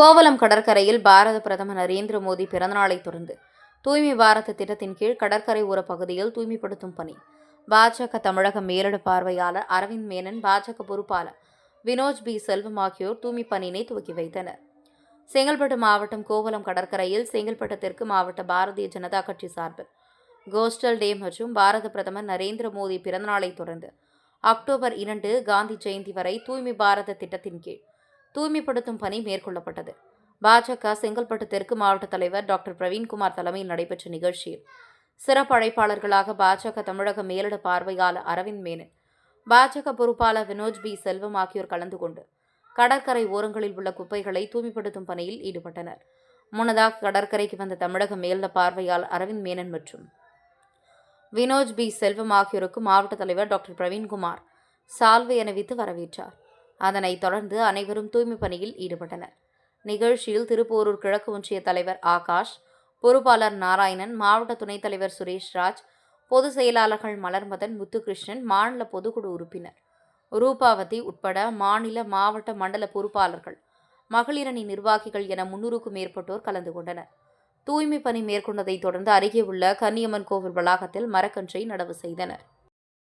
கோவளம் கடற்கரையில் பாரத பிரதமர் நரேந்திர மோடி பிறந்தநாளை தொடர்ந்து. தூய்மை பாரத திட்டத்தின் கீழ் கடற்கரை ஓர பகுதியில் தூய்மைப்படுத்தும் பணி. பாஜக தமிழக மேலிட பார்வையாளர் அரவிந்த் மேனன் பாஜக பொறுப்பாளர் வினோஜ் பி. செல்வம் ஆகியோர் தூய்மை பணியினை துவக்கி வைத்தனர். செங்கல்பட்டு மாவட்டம் கோவளம் கடற்கரையில் செங்கல்பட்டு தெற்கு மாவட்ட பாரதிய ஜனதா கட்சி சார்பில் கோஸ்டல் டே மற்றும் பாரத பிரதமர் நரேந்திர மோடி பிறந்தநாளை தொடர்ந்து அக்டோபர் இரண்டு காந்தி ஜெயந்தி வரை தூய்மை பாரத திட்டத்தின் கீழ் தூய்மைப்படுத்தும் பணி மேற்கொள்ளப்பட்டது. பாஜக செங்கல்பட்டு தெற்கு மாவட்ட தலைவர் டாக்டர் பிரவீன்குமார் தலைமையில் நடைபெற்ற நிகழ்ச்சியில் சிறப்பு அழைப்பாளர்களாக பாஜக தமிழக மேலிட பார்வையாளர் அரவிந்த் மேனன் பாஜக பொறுப்பாளர் வினோஜ் பி. செல்வம் ஆகியோர் கலந்து கொண்டு கடற்கரை ஓரங்களில் உள்ள குப்பைகளை தூய்மைப்படுத்தும் பணியில் ஈடுபட்டனர். முன்னதாக கடற்கரைக்கு வந்த தமிழக மேலிட பார்வையாளர் அரவிந்த் மேனன் மற்றும் வினோஜ் பி. செல்வம் ஆகியோருக்கு மாவட்ட தலைவர் டாக்டர் பிரவீன்குமார் சால்வை அணிவித்து வரவேற்றார். அதனைத் தொடர்ந்து அனைவரும் தூய்மை பணியில் ஈடுபட்டனர். நிகழ்ச்சியில் திருப்போரூர் கிழக்கு ஒன்றிய தலைவர் ஆகாஷ் பொறுப்பாளர் நாராயணன் மாவட்ட துணைத் தலைவர் சுரேஷ் ராஜ் பொதுச் செயலாளர்கள் மலர்மதன் முத்துகிருஷ்ணன் மாநில பொதுக்குழு உறுப்பினர் ரூபாவதி உட்பட மாநில மாவட்ட மண்டல பொறுப்பாளர்கள் மகளிரணி நிர்வாகிகள் என முன்னூறுக்கும் மேற்பட்டோர் கலந்து கொண்டனர். தூய்மை பணி மேற்கொண்டதைத் தொடர்ந்து அருகே உள்ள கன்னியம்மன் கோவில் வளாகத்தில் மரக்கன்றை நடவு செய்தனர்.